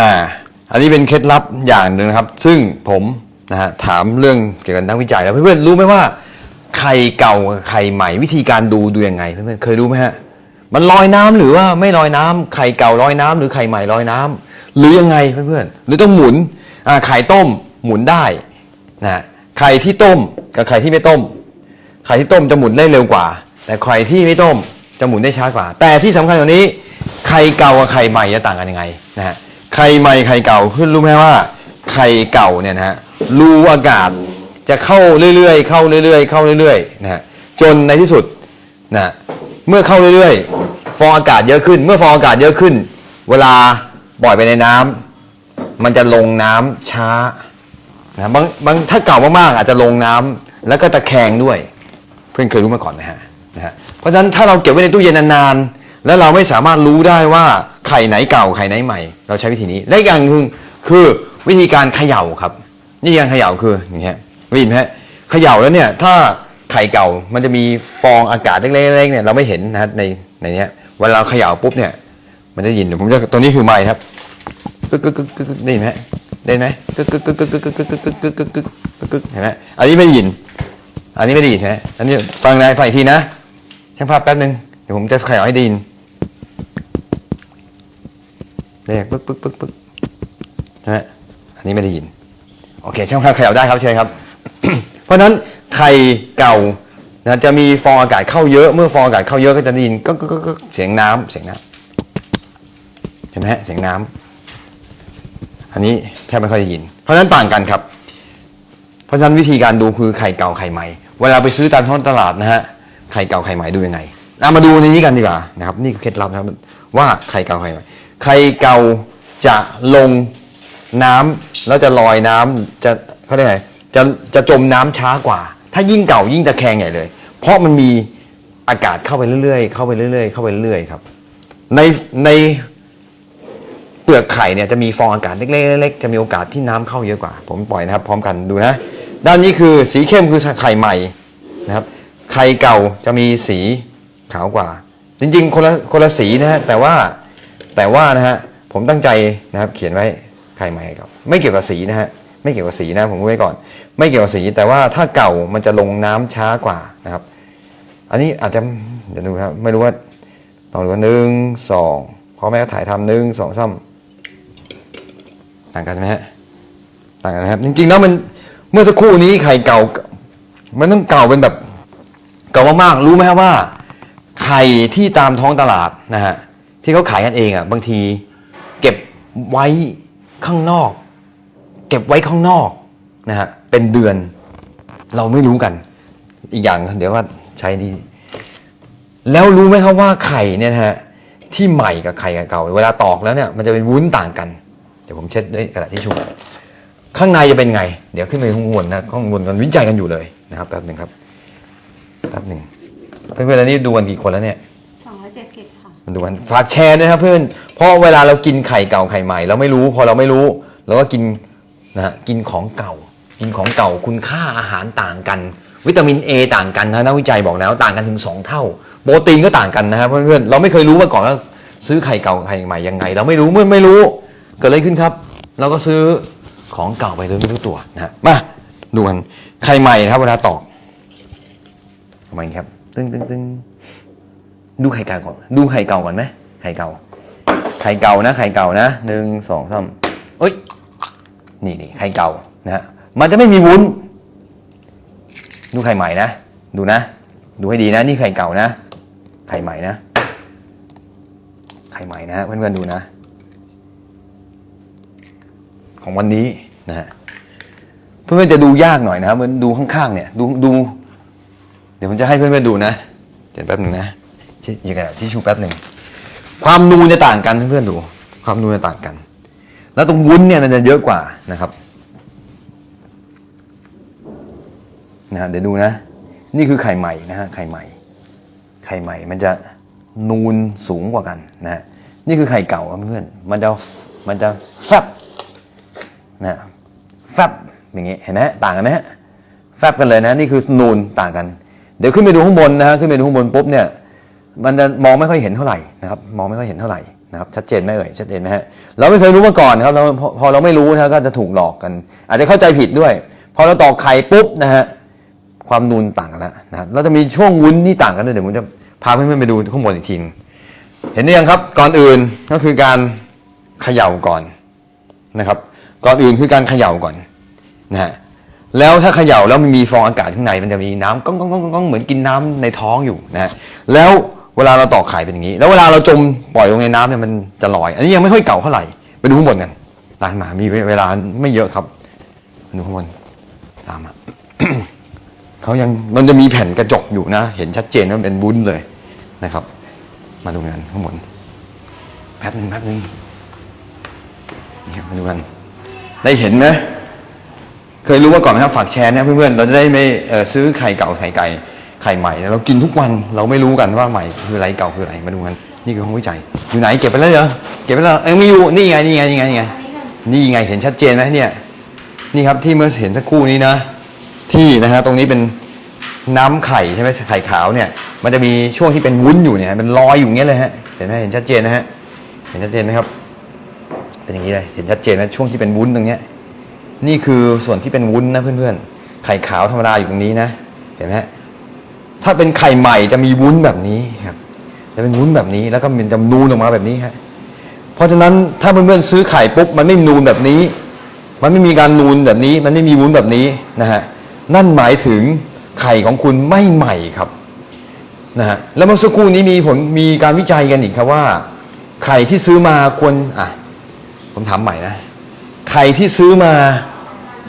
อ่าอันนี้เป็นเคล็ดลับอย่างหนึ่งนะครับ ซึ่งผมนะฮะถามเรื่องเกี่ยวกับนักวิจัยแล้วเพื่อนๆรู้ไหมว่าไข่เก่าไข่ใหม่วิธีการดูดูยังไงเพื่อนๆเคยรู้ไหมฮะมันลอยน้ำหรือว่าไม่ลอยน้ำไข่เก่าลอยน้ำหรือไข่ใหม่ลอยน้ำหรือยังไงเพื่อนๆหรือต้องหมุนอ่าไข่ต้มหมุนได้นะฮะไข่ที่ต้มกับไข่ที่ไม่ต้ม ไข่ที่ต้มจะหมุนได้เร็วกว่า แต่ไข่ที่ไม่ต้มจะหมุนได้ช้ากว่า แต่ที่สำคัญกว่านี้ไข่เก่ากับไข่ใหม่จะต่างกันยังไงนะฮะ ไข่ใหม่ไข่เก่าเพื่อนรู้ไหมว่าไข่เก่าเนี่ยนะฮะรูอากาศจะเข้าเรื่อยๆ เข้าเรื่อยๆ เข้าเรื่อยๆนะฮะจนในที่สุดนะเมื่อเข้าเรื่อยๆ ฟองอากาศเยอะขึ้น เมื่อฟองอากาศเยอะขึ้น เวลาปล่อยไปในน้ำมันจะลงน้ำช้านะบางบางถ้าเก่ามากๆอาจจะลงน้ำแล้วก็ตะแคงด้วย เพื่อนเคยรู้มาก่อนไหมฮะนะฮะเพราะฉะนั้นถ้าเราเก็บไว้ในตู้เย็นนานๆ แล้วเราไม่สามารถรู้ได้ว่าไข่ไหนเก่าไข่ไหนใหม่ เราใช้วิธีนี้และอีกอย่างหนึ่งคือวิธีการเขย่าครับนี่การเขย่าคืออย่างเงี้ยได้ยินไหมฮะเขย่าแล้วเนี่ยถ้าไข่เก่ามันจะมีฟองอากาศเล็กๆเนี่ยเราไม่เห็นนะฮะในในเนี้ยเวลาเราเขย่าปุ๊บเนี่ย มันจะยินเดี๋ยวผมจะตัวนี้คือไม้ครับกึกกึกกึกกึกกึกได้ยินไหมฮะได้ยินไหมกึกกึกกึกกึกกึกกึกกึกกึกกึกกึกกึกกึกกึกกึกเห็นไหมอันนี้ไม่ได้ยิน อันนี้ไม่ได้ยินใช่ไหมอันนี้ฟังนะฟังอีกทีนะช่างภาพแป๊บนึงเดี๋ยวผมจะขยายให้ได้ยิน เนี่ยปึ๊กปึ๊กปึ๊กปึ๊กใช่ไหมอันนี้ไม่ได้ยิน โอเคช่างภาพขยับได้ครับเชิญครับ เพราะฉะนั้นไข่เก่านะจะมีฟองอากาศเข้าเยอะ เมื่อฟองอากาศเข้าเยอะก็จะได้ยินก็ก็ก็เสียงน้ำเสียงน้ำเห็นไหมฮะเสียงน้ำอันนี้แทบไม่ค่อยได้ยิน เพราะฉะนั้นต่างกันครับ เพราะฉะนั้นวิธีการดูคือไข่เก่าไข่ใหม่ เวลาไปซื้อตามท้องตลาดนะฮะไข่เก่าไข่ใหม่ดูยังไงเอามาดูในนี้กันดีกว่านะครับ นี่คือเคล็ดลับนะครับว่าไข่เก่าไข่ใหม่ ไข่เก่าจะลงน้ำแล้วจะลอยน้ำจะเขาเรียกไงจะจะจมน้ำช้ากว่า ถ้ายิ่งเก่ายิ่งตะแคงใหญ่เลย เพราะมันมีอากาศเข้าไปเรื่อยๆ เข้าไปเรื่อยๆ เข้าไปเรื่อยๆครับ ในในเปลือกไข่เนี่ยจะมีฟองอากาศเล็กๆๆจะมีโอกาสที่น้ำเข้าเยอะกว่า ผมปล่อยนะครับ พร้อมกันดูนะ ด้านนี้คือสีเข้มคือไข่ใหม่นะครับ ไข่เก่าจะมีสีขาวกว่า จริงๆ คนละคนละสีนะฮะแต่ว่า แต่ว่านะฮะผมตั้งใจนะครับเขียนไว้ไข่ใหม่กับ ไม่เกี่ยวกับสีนะฮะไม่เกี่ยวกับสีนะผมพูดไว้ก่อน ไม่เกี่ยวกับสี แต่ว่าถ้าเก่ามันจะลงน้ำช้ากว่านะครับ อันนี้อาจจะเดี๋ยวดูครับไม่รู้ว่าลองดูว่าหนึ่งสองพอแม่ก็ถ่ายทำหนึ่งสองสามต่างกันไหมฮะต่างกันนะครับ จริงๆแล้วมันเมื่อสักครู่นี้ไข่เก่า มันต้องเก่าเป็นแบบเก่ามากๆรู้ไหมครับว่า ไข่ที่ตามท้องตลาดนะฮะ ที่เขาขายกันเองอะบางที เก็บไว้ข้างนอก เก็บไว้ข้างนอกนะฮะเป็นเดือน เราไม่รู้กัน อีกอย่างเดี๋ยวว่าใช้นี่แล้วรู้ไหมครับว่าไข่เนี่ยนะฮะที่ใหม่กับไข่เก่าเวลาตอกแล้วเนี่ยมันจะเป็นวุ้นต่างกัน เดี๋ยวผมเช็ดด้วยกระดาษทิชชู่ข้างในจะเป็นไง เดี๋ยวขึ้นไปข้างบนนะข้างบนกันวิจัยกันอยู่เลยนะครับแป๊บหนึ่งครับแป๊บหนึ่งเพื่อนๆนี่ดูกันกี่คนแล้วเนี่ย ดูกันฝากแชร์ด้วยนะครับเพื่อน เพราะเวลาเรากินไข่เก่าไข่ใหม่เราไม่รู้ พอเราไม่รู้เราก็กินนะฮะกินของเก่า กินของเก่าคุณค่าอาหารต่างกัน วิตามิน A ต่างกันนะนักวิจัยบอกแล้วต่างกันถึง 2 เท่า โปรตีนก็ต่างกันนะครับเพื่อนๆเราไม่เคยรู้มาก่อนว่าซื้อไข่เก่าไข่ใหม่ยังไง เราไม่รู้เมื่อไม่รู้เกิดอะไรขึ้นครับ เราก็ซื้อของเก่าไปโดยไม่รู้ตัวนะฮะมาดูกันไข่ใหม่นะครับเวลาตอกทำไมครับ ตึ้งตึ้งตึ้ง ดูไข่เก่าก่อน ดูไข่เก่าก่อนไหมไข่เก่า ไข่เก่านะไข่เก่านะหนึ่งสองสามเอ้ย นี่นี่ไข่เก่านะฮะมันจะไม่มีวุ้น ดูไข่ใหม่นะ ดูนะ ดูให้ดีนะ นี่ไข่เก่านะ ไข่ใหม่นะ ไข่ใหม่นะเพื่อนๆดูนะ ของวันนี้นะฮะ เพื่อนๆจะดูยากหน่อยนะครับมันดูข้างๆเนี่ย ดูดู เดี๋ยวผมจะให้เพื่อนๆดูนะ เดี๋ยวแป๊บหนึ่งนะ ที่อยู่กันที่ชูแป๊บหนึ่งความนูนจะต่างกันเพื่อนๆดู ความนูนจะต่างกัน แล้วตรงวุ้นเนี่ยมันจะเยอะกว่านะครับนะฮะเดี๋ยวดูนะ นี่คือไข่ใหม่นะฮะไข่ใหม่ ไข่ใหม่มันจะนูนสูงกว่ากันนะฮะนี่คือไข่เก่าเพื่อนมันจะมันจะแฟบนะแฟบอย่างเงี้ยเห็นไหมต่างกันไหมฮะแฟบกันเลยนะ นี่คือนูนต่างกัน เดี๋ยวขึ้นไปดูข้างบนนะฮะขึ้นไปดูข้างบนปุ๊บเนี่ย มันจะมองไม่ค่อยเห็นเท่าไหร่นะครับ มองไม่ค่อยเห็นเท่าไหร่นะครับ ชัดเจนไหมเอ่ย ชัดเจนไหมฮะ เราไม่เคยรู้มาก่อนครับเราพอเราไม่รู้นะก็จะถูกหลอกกัน อาจจะเข้าใจผิดด้วย พอเราตอกไข่ปุ๊บนะฮะ ความนูนต่างกันแล้วนะครับเราจะมีช่วงวุ้นที่ต่างกันด้วยเดี๋ยวผมจะพาเพื่อนๆไปดูข้างบนอีกทีนเห็นหรือยังครับ ก่อนอื่นก็คือการเขย่าก่อนนะครับ ก่อนอื่นคือการเขย่าก่อนนะฮะแล้วถ้าเขย่าแล้วมันมีฟองอากาศข้างในมันจะมีน้ำก้องก้องก้องก้องเหมือนกินน้ำในท้องอยู่นะฮะแล้ว เวลาเราตอกไข่เป็นอย่างนี้ แล้วเวลาเราจมปล่อยลงในน้ำเนี่ยมันจะลอย อันนี้ยังไม่ค่อยเก่าเท่าไหร่ไปดูข้างบนกันตามมามีเวลาไม่เยอะครับดูข้างบนตามมาเขายังมันจะมีแผ่นกระจกอยู่นะ เห็นชัดเจนว่าเป็นบุ้นเลยนะครับ มาดูกันข้างบนแป๊บหนึ่งแป๊บหนึ่งนี่มาดูกัน ได้เห็นไหมเคยรู้มาก่อนไหมครับฝากแชร์นี่ยเพื่อนๆเราจะได้ไม่ซื้อไข่เก่าไข่ไก่ ไข่ใหม่เรากินทุกวันเราไม่รู้กันว่าใหม่คืออะไรเก่าคืออะไรมาดูกันนี่คือห้องวิจัย อยู่ไหนเก็บไปแล้วเหรอเก็บไปแล้วเอ้ยมีอยู่นี่ไงนี่ไงนี่ไงนี่ไงนี่ไงเห็นชัดเจนไหมเนี่ยนี่ครับที่เมื่อเห็นสักครู่นี้นะ ที่นะฮะตรงนี้เป็นน้ำไข่ใช่ไหมไข่ขาวเนี่ย มันจะมีช่วงที่เป็นวุ้นอยู่เนี่ยเป็นรอยอยู่อย่างเงี้ยเลยฮะเห็นไหมเห็นชัดเจนนะฮะเห็นชัดเจนไหมครับ เป็นอย่างนี้เลยเห็นชัดเจนนะช่วงที่เป็นวุ้นตรงเนี้ยนี่คือส่วนที่เป็นวุ้นนะเพื่อนๆไข่ขาวธรรมดาอยู่ตรงนี้นะ เห็นไหม ถ้าเป็นไข่ใหม่จะมีวุ้นแบบนี้ครับ จะเป็นวุ้นแบบนี้แล้วก็มันจะนูนออกมาแบบนี้ฮะเพราะฉะนั้นถ้าเพื่อนๆซื้อไข่ปุ๊บมันไม่นูนแบบนี้ มันไม่มีการนูนแบบนี้ มันไม่มีวุ้นแบบนี้นะฮะนั่นหมายถึงไข่ของคุณไม่ใหม่ครับนะฮะแล้วเมื่อสักครู่นี้มีผลมีการวิจัยกันอีกครับว่า ไข่ที่ซื้อมาควรอะผมถามใหม่นะไข่ที่ซื้อมา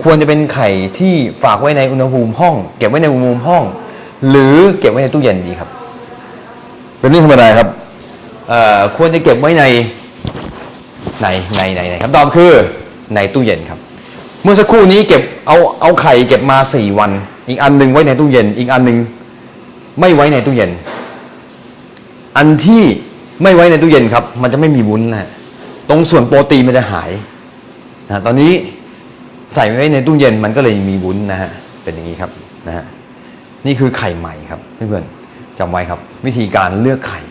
ควรจะเป็นไข่ที่ฝากไว้ในอุณหภูมิห้อง เก็บไว้ในอุณหภูมิห้อง หรือเก็บไว้ในตู้เย็นดีครับเป็นเรื่องธรรมดาครับเอ่อควรจะเก็บไว้ในในในในในครับตอบคือในตู้เย็นครับ เมื่อสักครู่นี้เก็บเอาเอาไข่เก็บมาสี่วัน อีกอันหนึ่งไว้ในตู้เย็น อีกอันหนึ่งไม่ไว้ในตู้เย็น อันที่ไม่ไว้ในตู้เย็นครับ มันจะไม่มีวุ้นนะฮะตรงส่วนโปรตีนมันจะหายนะตอนนี้ใส่ไว้ในตู้เย็นมันก็เลยมีวุ้นนะฮะเป็นอย่างนี้ครับนะฮะ นี่คือไข่ใหม่ครับเพื่อนๆจำไว้ครับ วิธีการเลือกไข่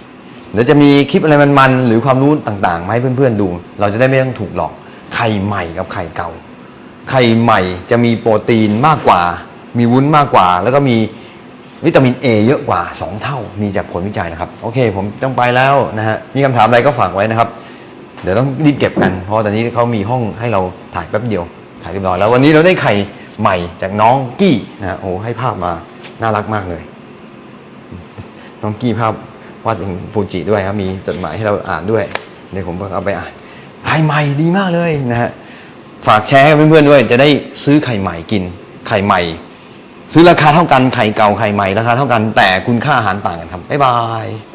เดี๋ยวจะมีคลิปอะไรมันๆหรือความรู้ต่างๆมาให้เพื่อนๆดู เราจะได้ไม่ต้องถูกหลอกไข่ใหม่กับไข่เก่า ไข่ใหม่จะมีโปรตีนมากกว่า มีวุ้นมากกว่า แล้วก็มีวิตามิน A เยอะกว่า 2 เท่ามีจากผลวิจัยนะครับ โอเค ผมต้องไปแล้วนะฮะมีคำถามอะไรก็ฝากไว้นะครับ เดี๋ยวต้องรีบเก็บกัน เพราะตอนนี้เขามีห้องให้เราถ่ายแป๊บเดียว ถ่ายเรียบร้อยแล้ววันนี้เราได้ไข่ใหม่จากน้องกี้นะฮะโอ้โหให้ภาพมา น่ารักมากเลย น้องกี้ภาพวาดถึงฟูจิด้วยครับมีจดหมายให้เราอ่านด้วยเดี๋ยวผมเอาไปอ่านไข่ใหม่ดีมากเลยนะฮะฝากแชร์ให้เพื่อนๆด้วย จะได้ซื้อไข่ใหม่กินไข่ใหม่ ซื้อราคาเท่ากันไข่เก่าไข่ใหม่ราคาเท่ากันแต่คุณค่าอาหารต่างกันครับบ๊ายบาย